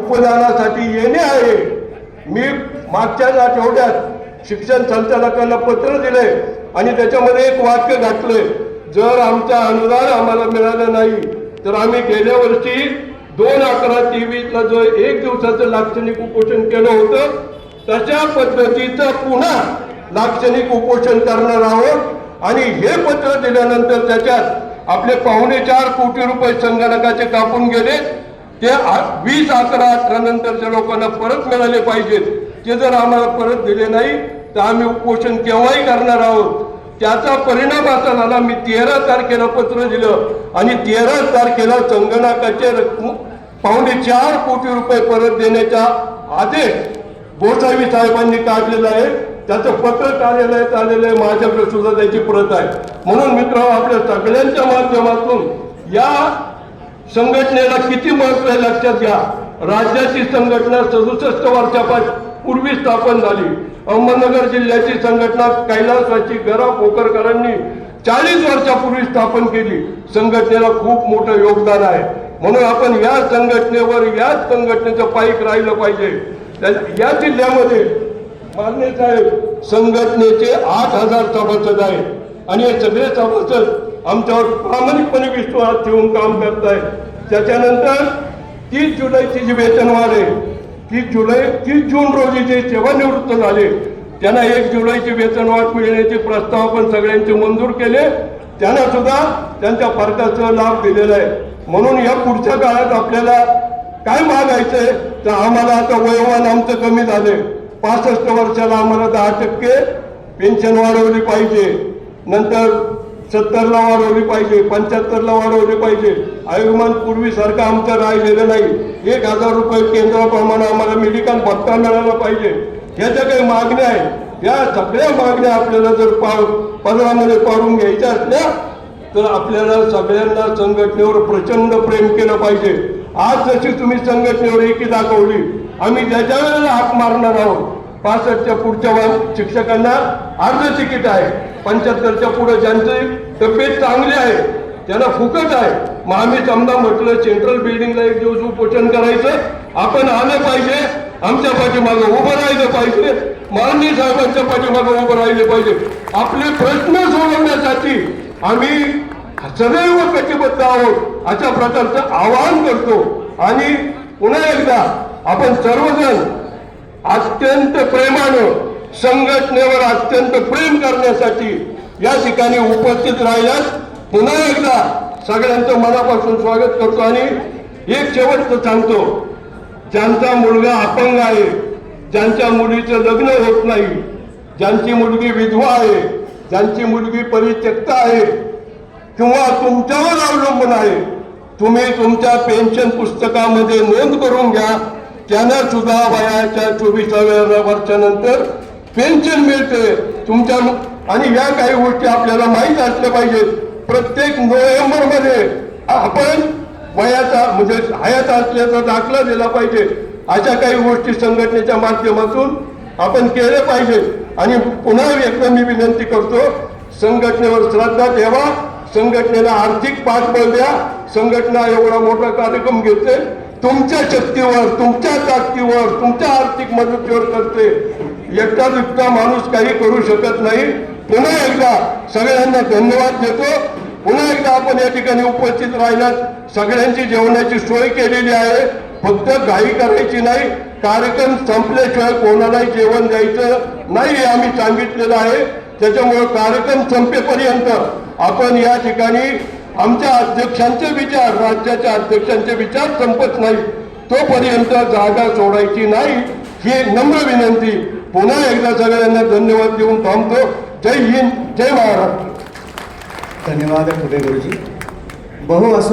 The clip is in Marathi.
उपदानासाठी येणे आहे. मी मागच्याच आठवड्यात शिक्षण संचालकांना पत्र दिले आणि त्याच्यामध्ये एक वाक्य घातलंय जर आमचा अनुदान आम्हाला मिळालं नाही तर आम्ही गेल्या वर्षी दोन अकरा तेवीसला जो एक दिवसाचं लाक्षणिक उपोषण केलं होतं तशा पद्धतीचं पुन्हा लाक्षणिक उपोषण करणार आहोत. आणि हे पत्र दिल्यानंतर त्याच्यात आपले पाहुणे चार कोटी रुपये संगणकाचे कापून गेले. ते वीस अकरा अठरा नंतरच्या लोकांना परत मिळाले पाहिजेत. ते जर आम्हाला परत दिले नाही तर आम्ही उपोषण केव्हाही करणार आहोत. त्याचा परिणाम असा झाला मी तेरा तारखेला पत्र दिलं आणि तेरा तारखेला संगणकाचे पावणे चार कोटी रुपये परत देण्याचा आदेश गोसावी साहेबांनी काढलेला आहे. त्याचं पत्र कार्यालयात आलेलं आहे माझ्याकडे सुद्धा त्याची प्रत आहे. म्हणून मित्र आपल्या सगळ्यांच्या माध्यमातून या संघटनेला किती महत्त्व आहे लक्षात घ्या. राज्याची संघटना सदुसष्ट वर्षापूर्वी पूर्वी स्थापन झाली. अहमदनगर जिल्ह्याची संघटना कैलासवाची गरा पोकरकरांनी चाळीस वर्षापूर्वी स्थापन केली. संघटनेला खूप मोठं योगदान आहे. म्हणून आपण या संघटनेवर याच संघटनेचं पाईक राहिलं पाहिजे. या जिल्ह्यामध्ये मान्य साहेब संघटनेचे आठ हजार सभासद आहेत. आणि हे सगळे सभासद आमच्यावर प्रामाणिकपणे विश्वास ठेवून काम करत आहे त्याच्यानंतर तीस जुलैची जी वेतनवाढ आहे तीस जुलै तीस जून रोजी जे सेवानिवृत्त झाले त्यांना एक जुलैची वेतनवाढ मिळण्याचे प्रस्ताव पण सगळ्यांचे मंजूर केले. त्यांना सुद्धा त्यांच्या फरकाचा लाभ दिलेला आहे. म्हणून या पुढच्या काळात आपल्याला काय मागायचंय तर आम्हाला आता वयोमान आमचं कमी झालंय. पासष्ट वर्षाला आम्हाला दहा टक्के पेन्शन वाढवली पाहिजे. नंतर सत्तरला वाढवली पाहिजे पंच्याहत्तरला वाढवली पाहिजे. आयुष्यमान पूर्वीसारखं आमचं राहिलेलं नाही. एक हजार रुपये केंद्राप्रमाणे आम्हाला मेडिकल भत्ता मिळाला पाहिजे. ह्याच्या काही मागण्या आहेत. या सगळ्या मागण्या आपल्याला जर पा पदरामध्ये पाडून घ्यायच्या असल्या तर आपल्याला सगळ्यांना संघटनेवर प्रचंड प्रेम केलं पाहिजे. आज जशी तुम्ही संघटनेवर एकी दाखवली आम्ही ज्याच्या वेळेला हाक मारणार आहोत पासष्टच्या पुढच्या शिक्षकांना अर्ध तिकीट आहे. पंच्याहत्तरच्या पुढे ज्यांची तब्येत चांगली आहे त्यांना फुकट आहे. मग आम्ही समजा म्हटलं सेंट्रल बिल्डिंगला एक दिवस उपोषण करायचं. आपण आलं पाहिजे आमच्या पाठीमागं उभं राहिलं पाहिजे. माननीय साहेबांच्या पाठीमागं उभं राहिले पाहिजे. आपले प्रश्न सोडवण्यासाठी आम्ही सदैव कटिबद्ध आहोत अशा प्रकारचं आवाहन करतो. आणि पुन्हा एकदा आपण सर्वजण अत्यंत प्रेमानं संघटनेवर अत्यंत प्रेम करण्यासाठी या ठिकाणी उपस्थित राहिल्यास पुन्हा एकदा सगळ्यांचं मनापासून स्वागत करतो आणि एक शेवटचं सांगतो. ज्यांचा मुलगा अपंग आहे ज्यांच्या मुलीचं लग्न होत नाही ज्यांची मुलगी विधवा आहे ज्यांची मुलगी परित्यक्त आहे किंवा तुमच्यावर अवलंबून आहे तुम्ही तुमच्या पेन्शन पुस्तकामध्ये नोंद करून घ्या त्यांना सुद्धा वयाच्या चोवीसाव्या वर्षानंतर पेन्शन मिळते तुमच्या आणि या काही गोष्टी आपल्याला माहीत असल्या पाहिजेत. प्रत्येक नोव्हेंबरमध्ये आपण वयाचा म्हणजे हयात असल्याचा दाखला दिला पाहिजे. अशा काही गोष्टी संघटनेच्या माध्यमातून आपण केले पाहिजे आणि पुन्हा एकदा मी विनंती करतो संघटनेवर श्रद्धा ठेवा. संघटनेला आर्थिक पाठबळ द्या. संघटना एवढा मोठा कार्यक्रम घेते. तुमच्या शक्तीवर तुमच्या ताकदीवर तुमच्या आर्थिक मदतीवर करते एकटा दुसरा माणूस काही करू शकत नाही. पुन्हा एकदा सगळ्यांना धन्यवाद देतो. पुन्हा एकदा आपण या ठिकाणी उपस्थित राहिल्यास सगळ्यांची जेवणाची सोय केलेली आहे. फक्त घाई करायची नाही. कार्यक्रम संपल्याशिवाय कोणालाही जेवण द्यायचं नाही हे आम्ही सांगितलेलं आहे. त्याच्यामुळे कार्यक्रम संपेपर्यंत आपण या ठिकाणी आमच्या अध्यक्षांचे विचार राज्याच्या अध्यक्षांचे विचार संपत नाही तोपर्यंत जागा सोडायची नाही ही नम्र विनंती. पुन्हा एकदा सगळ्यांना धन्यवाद देऊन थांबतो. जय हिंद जय महाराष्ट्र. धन्यवाद फुले गुरुजी. बहु असो